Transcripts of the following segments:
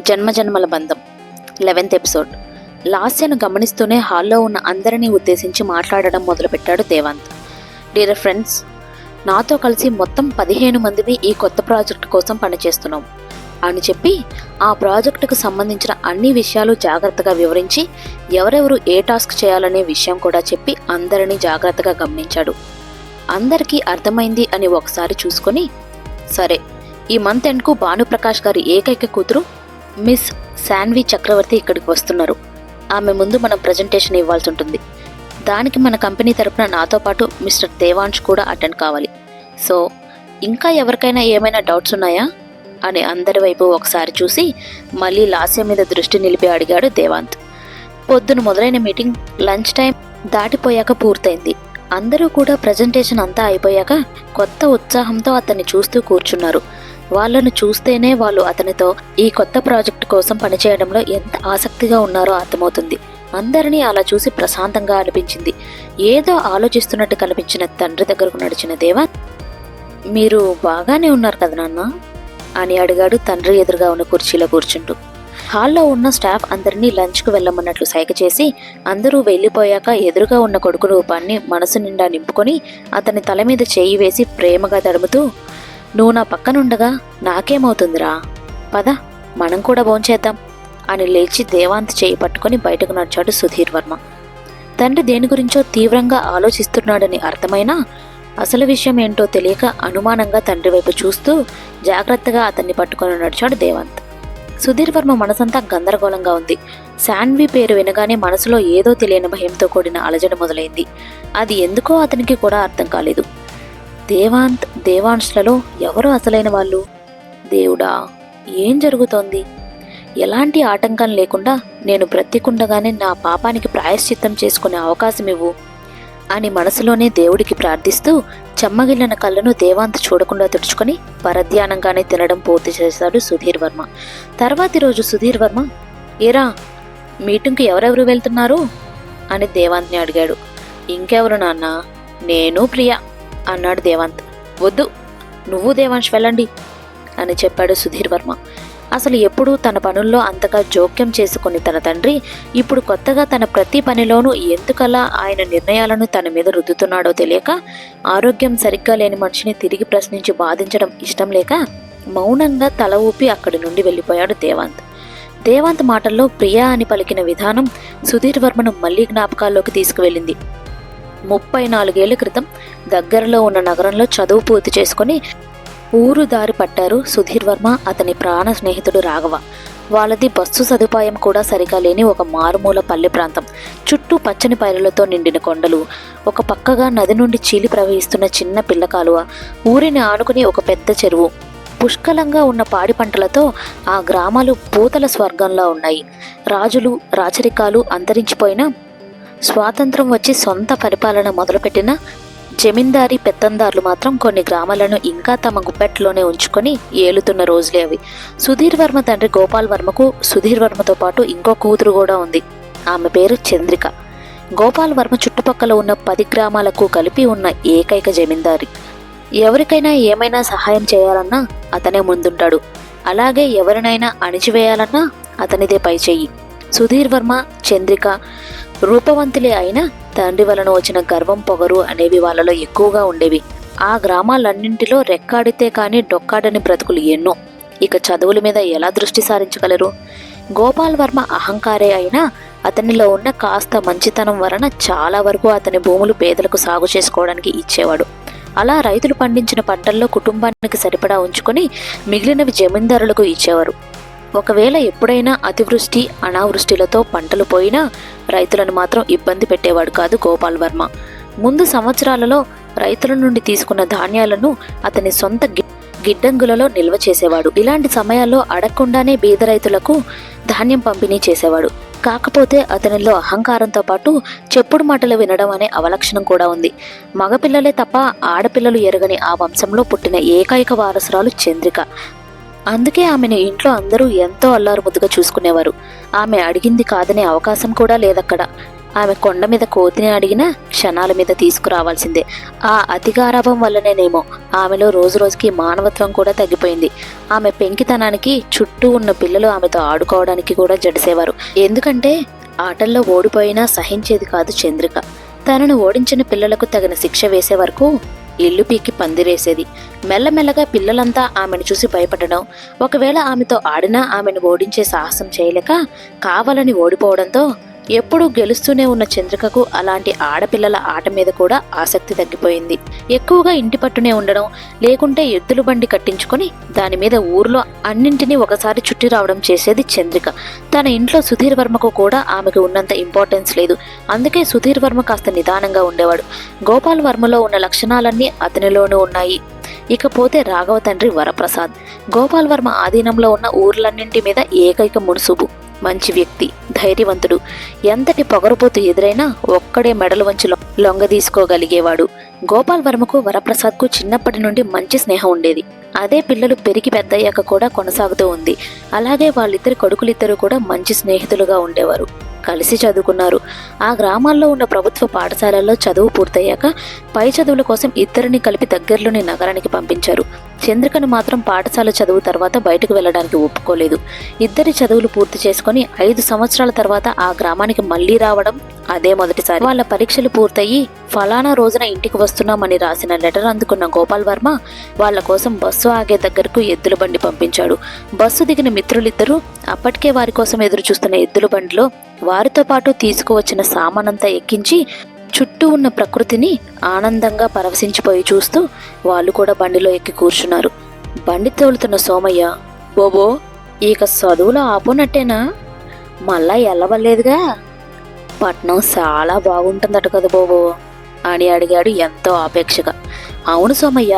జన్మజన్మల బంధం. Eleventh episode. లాస్యను గమనిస్తూనే హాల్లో ఉన్న అందరినీ ఉద్దేశించి మాట్లాడడం మొదలుపెట్టాడు దేవాంత్. డియర్ ఫ్రెండ్స్ నాతో కలిసి మొత్తం పదిహేను మందివి ఈ కొత్త ప్రాజెక్ట్ కోసం పనిచేస్తున్నాం. అని చెప్పి ఆ ప్రాజెక్టుకు సంబంధించిన అన్ని విషయాలు జాగ్రత్తగా వివరించి ఎవరెవరు ఏ టాస్క్ చేయాలనే విషయం కూడా చెప్పి అందరినీ జాగ్రత్తగా గమనించాడు. అందరికీ అర్థమైంది అని ఒకసారి చూసుకొని సరే ఈ మంత్ ఎండ్కు భానుప్రకాష్ గారి ఏకైక కూతురు మిస్ శాన్వి చక్రవర్తి ఇక్కడికి వస్తున్నారు. ఆమె ముందు మనం ప్రజెంటేషన్ ఇవ్వాల్సి ఉంటుంది. దానికి మన కంపెనీ తరపున నాతో పాటు మిస్టర్ దేవాంష్ కూడా అటెండ్ కావాలి. సో ఇంకా ఎవరికైనా ఏమైనా డౌట్స్ ఉన్నాయా? అని అందరి వైపు ఒకసారి చూసి మళ్ళీ లాస్య మీద దృష్టి నిలిపి అడిగాడు దేవాంత్. పొద్దున మొదలైన మీటింగ్ లంచ్ టైం దాటిపోయాక పూర్తయింది. అందరూ కూడా ప్రజెంటేషన్ అంతా అయిపోయాక కొత్త ఉత్సాహంతో అతన్ని చూస్తూ కూర్చున్నారు. వాళ్ళను చూస్తేనే వాళ్ళు అతనితో ఈ కొత్త ప్రాజెక్ట్ కోసం పనిచేయడంలో ఎంత ఆసక్తిగా ఉన్నారో అర్థమవుతుంది. అందరినీ అలా చూసి ప్రశాంతంగా అనిపించింది. ఏదో ఆలోచిస్తున్నట్టు కనిపించిన తండ్రి దగ్గరకు నడిచిన దేవా మీరు బాగానే ఉన్నారు కదా నాన్న? అని అడిగాడు తండ్రి ఎదురుగా ఉన్న కుర్చీలో కూర్చుంటూ. హాల్లో ఉన్న స్టాఫ్ అందరినీ లంచ్కు వెళ్ళమన్నట్లు సైగ చేసి అందరూ వెళ్ళిపోయాక ఎదురుగా ఉన్న కొడుకు రూపాన్ని మనసు నిండా నింపుకొని అతని తల మీద చేయి వేసి ప్రేమగా తడుముతూ నువ్వు నా పక్కనుండగా నాకేమవుతుందిరా? పద మనం కూడా భోంచేద్దాం అని లేచి దేవాంత్ చేయి పట్టుకొని బయటకు నడిచాడు సుధీర్ వర్మ. తండ్రి దేని గురించో తీవ్రంగా ఆలోచిస్తున్నాడని అర్థమైనా అసలు విషయం ఏంటో తెలియక అనుమానంగా తండ్రి వైపు చూస్తూ జాగ్రత్తగా అతన్ని పట్టుకొని నడిచాడు దేవాంత్. సుధీర్ వర్మ మనసంతా గందరగోళంగా ఉంది. శాన్వి పేరు వినగానే మనసులో ఏదో తెలియని భయంతో కూడిన అలజడి మొదలైంది. అది ఎందుకో అతనికి కూడా అర్థం కాలేదు. దేవాంత్ దేవాంశ్లలో ఎవరు అసలైన వాళ్ళు? దేవుడా ఏం జరుగుతోంది? ఎలాంటి ఆటంకం లేకుండా నేను బ్రతికుండగానే నా పాపానికి ప్రాయశ్చిత్తం చేసుకునే అవకాశం ఇవ్వు అని మనసులోనే దేవుడికి ప్రార్థిస్తూ చెమ్మగిల్లిన కళ్ళను దేవాంత్ చూడకుండా తుడుచుకొని పరధ్యానంగానే తినడం పూర్తి చేశాడు సుధీర్ వర్మ. తర్వాతి రోజు సుధీర్ వర్మ ఏరా మీటింగ్కి ఎవరెవరు వెళ్తున్నారు? అని దేవాంత్ని అడిగాడు. ఇంకెవరు నాన్న? నేను ప్రియా. అన్నాడు దేవాంత్. వద్దు నువ్వు దేవాంష్ వెళ్ళండి అని చెప్పాడు సుధీర్ వర్మ. అసలు ఎప్పుడూ తన పనుల్లో అంతగా జోక్యం చేసుకుని తన తండ్రి ఇప్పుడు కొత్తగా తన ప్రతి పనిలోనూ ఎందుకలా ఆయన నిర్ణయాలను తన మీద రుద్దుతున్నాడో తెలియక ఆరోగ్యం సరిగ్గా లేని మనిషిని తిరిగి ప్రశ్నించి బాధించడం ఇష్టం లేక మౌనంగా తల ఊపి అక్కడి నుండి వెళ్ళిపోయాడు దేవాంత్. దేవాంత్ మాటల్లో ప్రియా అని పలికిన విధానం సుధీర్ వర్మను మళ్ళీ జ్ఞాపకాల్లోకి తీసుకువెళ్ళింది. ముప్పై నాలుగేళ్ళ క్రితం దగ్గరలో ఉన్న నగరంలో చదువు పూర్తి చేసుకుని ఊరు దారి పట్టారు సుధీర్ వర్మ అతని ప్రాణ స్నేహితుడు రాఘవ. వాళ్ళది బస్సు సదుపాయం కూడా సరిగా లేని ఒక మారుమూల పల్లె ప్రాంతం. చుట్టూ పచ్చని పైరులతో నిండిన కొండలు ఒక పక్కగా నది నుండి చీలి ప్రవహిస్తున్న చిన్న పిల్ల కాలువ ఊరిని ఆనుకుని ఒక పెద్ద చెరువు. పుష్కలంగా ఉన్న పాడి పంటలతో ఆ గ్రామాలు పూతల స్వర్గంలా ఉన్నాయి. రాజులు రాచరికాలు అంతరించిపోయినా స్వాతంత్రం వచ్చి సొంత పరిపాలన మొదలుపెట్టిన జమీందారీ పెత్తందారులు మాత్రం కొన్ని గ్రామాలను ఇంకా తమ గుప్పెట్లోనే ఉంచుకొని ఏలుతున్న రోజులే అవి. సుధీర్ వర్మ తండ్రి గోపాల్ వర్మకు సుధీర్ వర్మతో పాటు ఇంకో కూతురు కూడా ఉంది. ఆమె పేరు చంద్రిక. గోపాల్ వర్మ చుట్టుపక్కల ఉన్న పది గ్రామాలకు కలిపి ఉన్న ఏకైక జమీందారి. ఎవరికైనా ఏమైనా సహాయం చేయాలన్నా అతనే ముందుంటాడు. అలాగే ఎవరినైనా అణిచివేయాలన్నా అతనిదే పై చెయ్యి సుధీర్ వర్మ చంద్రిక రూపవంతులే అయినా తండ్రి వలన వచ్చిన గర్వం పొగరు అనేవి వాళ్ళలో ఎక్కువగా ఉండేవి. ఆ గ్రామాలన్నింటిలో రెక్కాడితే కానీ డొక్కాడని బ్రతుకులు ఎన్నో. ఇక చదువుల మీద ఎలా దృష్టి సారించగలరు? గోపాల్ వర్మ అహంకారే అయినా అతనిలో ఉన్న కాస్త మంచితనం వలన చాలా వరకు అతని భూములు పేదలకు సాగు చేసుకోవడానికి ఇచ్చేవాడు. అలా రైతులు పండించిన పంటల్లో కుటుంబానికి సరిపడా ఉంచుకొని మిగిలినవి జమీందారులకు ఇచ్చేవారు. ఒకవేళ ఎప్పుడైనా అతివృష్టి అనావృష్టిలతో పంటలు పోయినా రైతులను మాత్రం ఇబ్బంది పెట్టేవాడు కాదు గోపాల్ వర్మ. ముందు సంవత్సరాలలో రైతుల నుండి తీసుకున్న ధాన్యాలను అతని సొంత గిడ్డంగులలో నిల్వ చేసేవాడు. ఇలాంటి సమయాల్లో అడగకుండానే బీద రైతులకు ధాన్యం పంపిణీ చేసేవాడు. కాకపోతే అతనిలో అహంకారంతో పాటు చెప్పుడు మాటలు వినడం అనే అవలక్షణం కూడా ఉంది. మగపిల్లలే తప్ప ఆడపిల్లలు ఎరగని ఆ వంశంలో పుట్టిన ఏకైక వారసురాలు చంద్రిక. అందుకే ఆమెను ఇంట్లో అందరూ ఎంతో అల్లారు ముద్దుగా చూసుకునేవారు. ఆమె అడిగింది కాదనే అవకాశం కూడా లేదక్కడ. ఆమె కొండ మీద కోతిని అడిగినా క్షణాల మీద తీసుకురావాల్సిందే. ఆ అతిగారాభం వల్లనేనేమో ఆమెలో రోజు రోజుకి మానవత్వం కూడా తగ్గిపోయింది. ఆమె పెంకితనానికి చుట్టూ ఉన్న పిల్లలు ఆమెతో ఆడుకోవడానికి కూడా జడిసేవారు. ఎందుకంటే ఆటల్లో ఓడిపోయినా సహించేది కాదు చంద్రిక. తనను ఓడించిన పిల్లలకు తగిన శిక్ష వేసే వరకు ఇల్లు పీకి పందిరేసేది. మెల్లమెల్లగా పిల్లలంతా ఆమెను చూసి భయపడడం. ఒకవేళ ఆమెతో ఆడినా ఆమెను ఓడించే సాహసం చేయలేక కావాలని ఓడిపోవడంతో ఎప్పుడూ గెలుస్తూనే ఉన్న చంద్రికకు అలాంటి ఆడపిల్లల ఆట మీద కూడా ఆసక్తి తగ్గిపోయింది. ఎక్కువగా ఇంటి పట్టునే ఉండడం లేకుంటే ఎద్దుల బండి కట్టించుకొని దాని మీద ఊర్లో అన్నింటినీ ఒకసారి చుట్టి రావడం చేసేది చంద్రిక. తన ఇంట్లో సుధీర్ వర్మకు కూడా ఆమెకు ఉన్నంత ఇంపార్టెన్స్ లేదు. అందుకే సుధీర్ వర్మ కాస్త నిదానంగా ఉండేవాడు. గోపాల్ వర్మలో ఉన్న లక్షణాలన్నీ అతనిలోనూ ఉన్నాయి. ఇకపోతే రాఘవ తండ్రి వరప్రసాద్. గోపాల్ వర్మ ఆధీనంలో ఉన్న ఊర్లన్నింటి మీద ఏకైక మునుసుబు. మంచి వ్యక్తి ధైర్యవంతుడు. ఎంతటి పొగరుపోతు ఎదురైనా ఒక్కడే మెడలు వంచి లొ- లొంగ తీసుకోగలిగేవాడు. గోపాల్ వర్మకు వరప్రసాద్కు చిన్నప్పటి నుండి మంచి స్నేహం ఉండేది. అదే పిల్లలు పెరిగి పెద్దయ్యాక కూడా కొనసాగుతూ ఉంది. అలాగే వాళ్ళిద్దరి కొడుకులిద్దరూ కూడా మంచి స్నేహితులుగా ఉండేవారు. కలిసి చదువుకున్నారు. ఆ గ్రామాల్లో ఉన్న ప్రభుత్వ పాఠశాలల్లో చదువు పూర్తయ్యాక పై చదువుల కోసం ఇద్దరిని కలిపి దగ్గరలోని నగరానికి పంపించారు. చంద్రికను మాత్రం పాఠశాల చదువు తర్వాత బయటకు వెళ్ళడానికి ఒప్పుకోలేదు. ఇద్దరి చదువులు పూర్తి చేసుకొని ఐదు సంవత్సరాల తర్వాత ఆ గ్రామానికి మళ్ళీ రావడం అదే మొదటిసారి. వాళ్ళ పరీక్షలు పూర్తయి ఫలానా రోజున ఇంటికి వస్తున్నామని రాసిన లెటర్ అందుకున్న గోపాల్ వర్మ వాళ్ళ కోసం బస్సు ఆగే దగ్గరకు ఎద్దుల బండి పంపించాడు. బస్సు దిగిన మిత్రులిద్దరూ అప్పటికే వారి కోసం ఎదురు చూస్తున్న ఎద్దుల బండిలో వారితో పాటు తీసుకువచ్చిన సామానంతా ఎక్కించి చుట్టూ ఉన్న ప్రకృతిని ఆనందంగా పరవశించిపోయి చూస్తూ వాళ్ళు కూడా బండిలో ఎక్కి కూర్చున్నారు. బండి తోలుతున్న సోమయ్య బోబో ఇక చదువులో ఆపునట్టేనా? మళ్ళా ఎల్లవలేదుగా పట్నం చాలా బాగుంటుందట కదా బోబో అని అడిగాడు ఎంతో ఆపేక్షగా. అవును సోమయ్య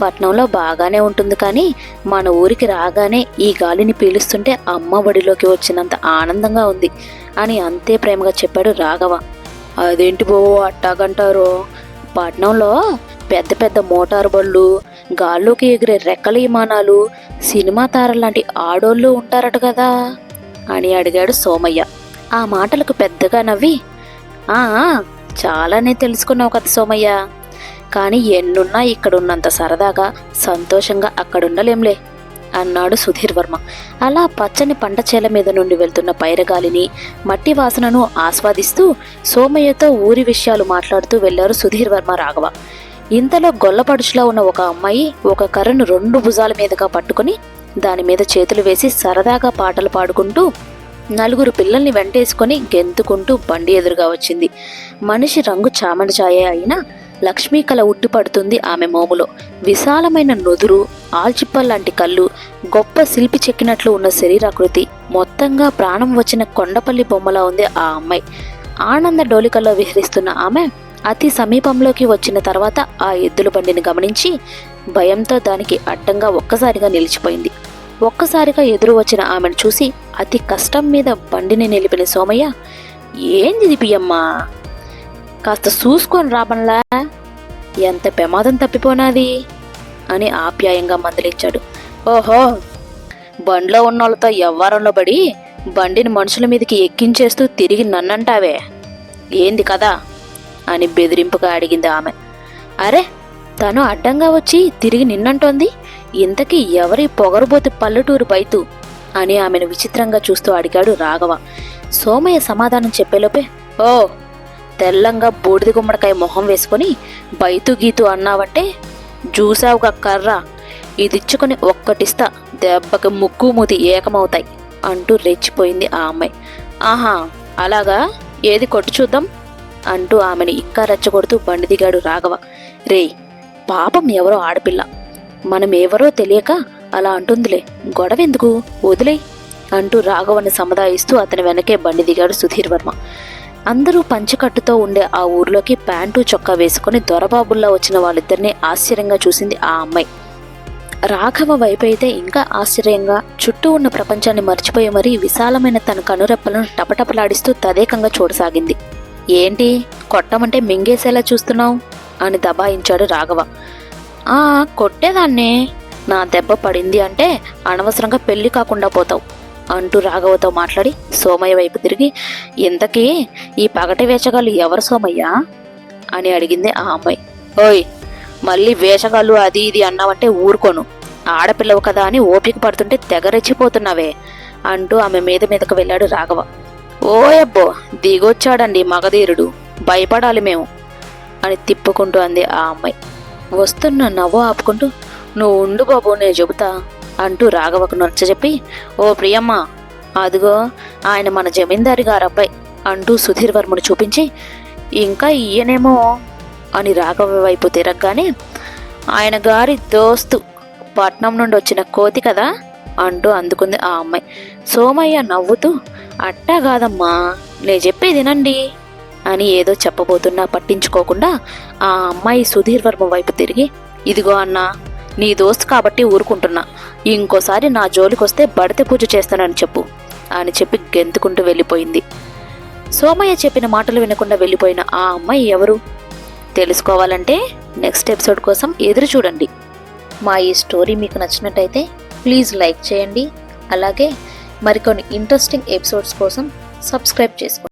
పట్నంలో బాగానే ఉంటుంది కానీ మన ఊరికి రాగానే ఈ గాలిని పీలుస్తుంటే అమ్మ ఒడిలోకి వచ్చినంత ఆనందంగా ఉంది అని అంతే ప్రేమగా చెప్పాడు రాఘవ. అదేంటి బావో అట్టాగంటారు? పట్నంలో పెద్ద పెద్ద మోటారు బళ్ళు గాల్లోకి ఎగిరే రెక్కల విమానాలు సినిమా తారలు లాంటి ఆడోళ్ళు ఉంటారట కదా? అని అడిగాడు సోమయ్య. ఆ మాటలకు పెద్దగా నవ్వి ఆ చాలానే తెలుసుకున్నావు కదా సోమయ్య. కానీ ఎన్నున్నా ఇక్కడున్నంత సరదాగా సంతోషంగా అక్కడుండలేంలే. అన్నాడు సుధీర్ వర్మ. అలా పచ్చని పంట చేల మీద నుండి వెళ్తున్న పైరగాలిని మట్టి వాసనను ఆస్వాదిస్తూ సోమయ్యతో ఊరి విషయాలు మాట్లాడుతూ వెళ్ళారు సుధీర్ వర్మ రాఘవ. ఇంతలో గొల్లపడుచులా ఉన్న ఒక అమ్మాయి ఒక కర్రను రెండు భుజాల మీదుగా పట్టుకుని దాని మీద చేతులు వేసి సరదాగా పాటలు పాడుకుంటూ నలుగురు పిల్లల్ని వెంటేసుకొని గెంతుకుంటూ బండి ఎదురుగా వచ్చింది. మనిషి రంగు చామడి ఛాయ అయినా లక్ష్మీ కళ ఉట్టిపడుతుంది ఆమె మోములో. విశాలమైన నుదురు ఆల్చిప్పల్లాంటి కళ్ళు గొప్ప శిల్పి చెక్కినట్లు ఉన్న శరీరాకృతి. మొత్తంగా ప్రాణం వచ్చిన కొండపల్లి బొమ్మలా ఉంది ఆ అమ్మాయి. ఆనంద డోలికల్లో విహరిస్తున్న ఆమె అతి సమీపంలోకి వచ్చిన తర్వాత ఆ ఎద్దుల బండిని గమనించి భయంతో దానికి అడ్డంగా ఒక్కసారిగా నిలిచిపోయింది. ఒక్కసారిగా ఎదురు వచ్చిన ఆమెను చూసి అతి కష్టం మీద బండిని నిలిపిన సోమయ్య ఏంది పియమ్మా? కాస్త చూసుకొని రాబన్లా ఎంత ప్రమాదం తప్పిపోనాది అని ఆప్యాయంగా మందలించాడు. ఓహో బండిలో ఉన్న వాళ్ళతో పడి బండిని మనుషుల మీదకి ఎక్కించేస్తూ తిరిగి నన్నంటావే? ఏంది కదా అని బెదిరింపుగా అడిగింది ఆమె. అరే తను అడ్డంగా వచ్చి తిరిగి నిన్నంటోంది? ఇంతకీ ఎవరి పొగరుబోతి పల్లెటూరు బైతు? అని ఆమెను విచిత్రంగా చూస్తూ అడిగాడు రాఘవ. సోమయ్య సమాధానం చెప్పేలోపే ఓ తెల్లంగా బూడిద గుమ్మడికాయ మొహం వేసుకొని బైతు గీతు అన్నావంటే చూసావుగా కర్ర. ఇదిచ్చుకొని ఒక్కటిస్తా దెబ్బకి ముక్కు మూతి ఏకమవుతాయి అంటూ రెచ్చిపోయింది ఆ అమ్మాయి. ఆహా అలాగా? ఏది కొట్టు చూద్దాం? అంటూ ఆమెను ఇంకా రెచ్చగొడుతూ బండి దిగాడు రాఘవ. రేయ్ పాపం ఎవరో ఆడపిల్ల. మనం ఎవరో తెలియక అలా అంటుందిలే. గొడవెందుకు వదిలే అంటూ రాఘవని సముదాయిస్తూ అతని వెనకే బండి దిగాడు సుధీర్ వర్మ. అందరూ పంచకట్టుతో ఉండే ఆ ఊర్లోకి ప్యాంటు చొక్కా వేసుకుని దొరబాబుల్లా వచ్చిన వాళ్ళిద్దరిని ఆశ్చర్యంగా చూసింది ఆ అమ్మాయి. రాఘవ వైపు అయితే ఇంకా ఆశ్చర్యంగా చుట్టూ ఉన్న ప్రపంచాన్ని మర్చిపోయి మరీ విశాలమైన తన కనురెప్పలను టపటపలాడిస్తూ తదేకంగా చూడసాగింది. ఏంటి? కొట్టమంటే మింగేసేలా చూస్తున్నావు? అని దబాయించాడు రాఘవ. ఆ కొట్టేదాన్నే. నా దెబ్బ పడింది అంటే అనవసరంగా పెళ్ళి కాకుండా పోతావు. అంటూ రాఘవతో మాట్లాడి సోమయ్య వైపు తిరిగి ఇంతకీ ఈ పగటి వేషగాళ్ళు ఎవరు సోమయ్య? అని అడిగింది ఆ అమ్మాయి. ఓయ్ మళ్ళీ వేషగాళ్ళు అది ఇది అన్నావంటే ఊరుకోను. ఆడపిల్లవు కదా అని ఓపిక పడుతుంటే తెగరెచ్చిపోతున్నావే అంటూ ఆమె మీద మీదకు వెళ్ళాడు రాఘవ. ఓయబ్బో దిగొచ్చాడండి మగధీరుడు. భయపడాలి మేము అని తిప్పుకుంటూ అంది ఆ అమ్మాయి. వస్తున్న నవ్వు ఆపుకుంటూ నువ్వు ఉండు బాబు నేను చెబుతా. అంటూ రాఘవకు నొచ్చజెప్పి ఓ ప్రియమ్మ అదిగో ఆయన మన జమీందారి గారు అబ్బాయి అంటూ సుధీర్ వర్మను చూపించి ఇంకా ఈయనేమో అని రాఘవ వైపు తిరగగానే ఆయన గారి దోస్తు పట్నం నుండి వచ్చిన కోతి కదా అంటూ అందుకుంది ఆ అమ్మాయి. సోమయ్య నవ్వుతూ అట్టా కాదమ్మా నేను చెప్పేది వినండి అని ఏదో చెప్పబోతున్నా పట్టించుకోకుండా ఆ అమ్మాయి సుధీర్ వర్మ వైపు తిరిగి ఇదిగో అన్నా నీ దోస్తు కాబట్టి ఊరుకుంటున్నా ఇంకోసారి నా జోలికొస్తే బడత పూజ చేస్తానని చెప్పు. అని చెప్పి గెంతుకుంటూ వెళ్ళిపోయింది. సోమయ్య చెప్పిన మాటలు వినకుండా వెళ్ళిపోయిన ఆ అమ్మాయి ఎవరు? తెలుసుకోవాలంటే నెక్స్ట్ ఎపిసోడ్ కోసం ఎదురు చూడండి. మా ఈ స్టోరీ మీకు నచ్చినట్టయితే ప్లీజ్ లైక్ చేయండి. అలాగే మరికొన్ని ఇంట్రెస్టింగ్ ఎపిసోడ్స్ కోసం సబ్స్క్రైబ్ చేసుకోండి.